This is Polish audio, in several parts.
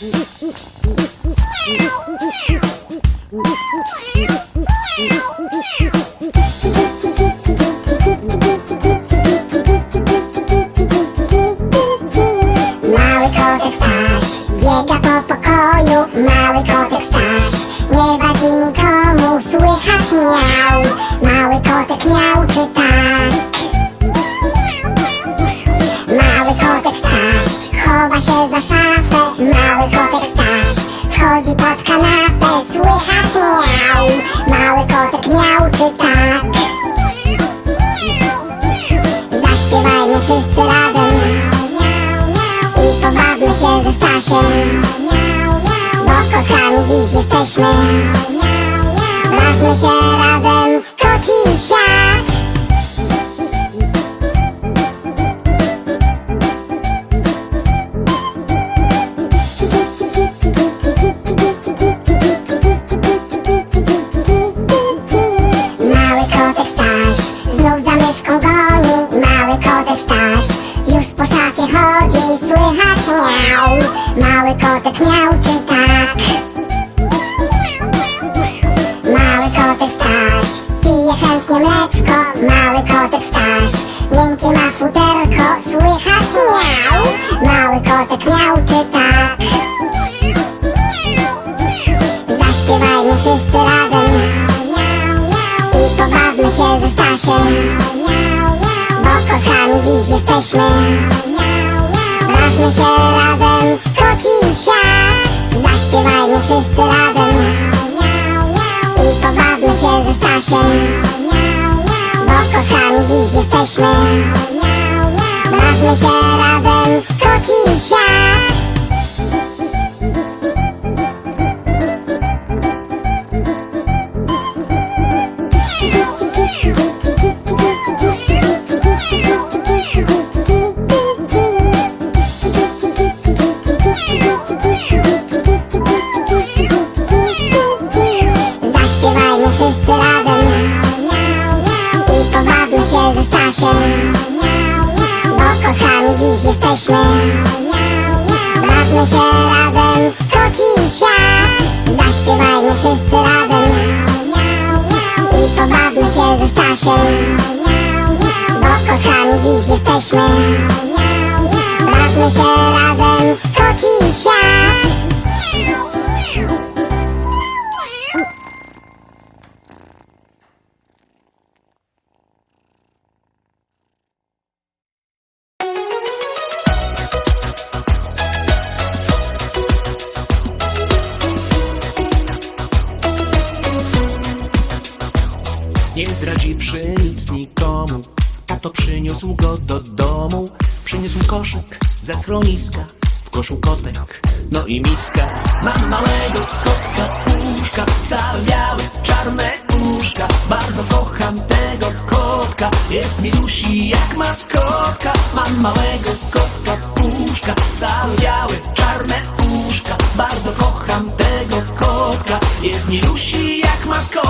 Mały kotek Staś biega po pokoju. Mały kotek Staś nie wadzi nikomu Słychać miał. Mały kotek miał Staś chowa się za szafę Mały kotek Staś. Wchodzi pod kanapę Słychać miał. Mały kotek miał czy tak? Zaśpiewajmy wszyscy razem. I pobawmy się ze Stasiem. Bo kochani dziś jesteśmy. Bawmy się razem Mały kotek miał czy tak. Mały kotek Staś pije chętnie mleczko. Mały kotek Staś miękkie ma futerko. Słychać miał? Mały kotek miał czy tak. Zaśpiewajmy wszyscy razem. I pobawmy się ze Stasiem. Bo kochani dziś jesteśmy Bawmy się razem koci świat. Zaśpiewajmy wszyscy razem. I pobawmy się ze Stasiem. Bo kochani dziś jesteśmy. Bawmy się razem koci świat wszyscy razem. I pobawmy się ze Stasiem Bo kochani dziś jesteśmy. Bawmy się razem koci świat. Zaśpiewajmy wszyscy razem. I pobawmy się ze Stasiem Bo kochani dziś jesteśmy. Bawmy się razem koci świat Nie zdradziwszy nic nikomu. Tato przyniósł go do domu. Przyniósł koszyk ze schroniska. W koszu kotek, no i miska. Mam małego kotka, puszka Cały biały, czarne uszka. Bardzo kocham tego kotka. Jest milusi jak maskotka. Mam małego kotka, puszka Cały biały, czarne uszka. Bardzo kocham tego kotka. Jest milusi jak maskotka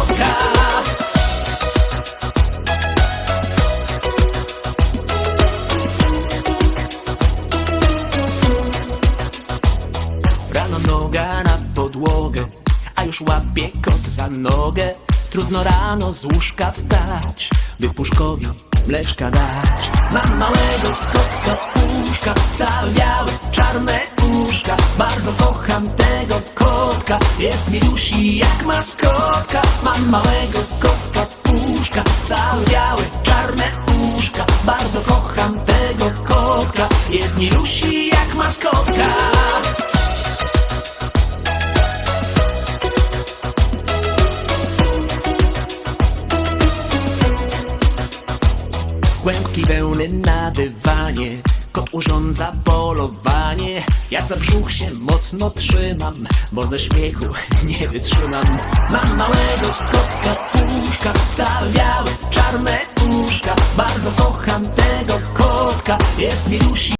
za nogę. Trudno rano z łóżka wstać, by puszkowi mleczka dać. Mam małego kotka, puszka, cały biały, czarne uszka. Bardzo kocham tego kotka, jest milusi jak maskotka. Mam małego kotka, puszka, cały biały, czarne uszka. Bardzo kocham tego kotka, jest milusi jak maskotka. Kłębki wełny na dywanie Kot urządza polowanie Ja za brzuch się mocno trzymam Bo ze śmiechu nie wytrzymam. Mam małego kotka puszka Cały biały, czarne uszka. Bardzo kocham tego kotka Jest milusi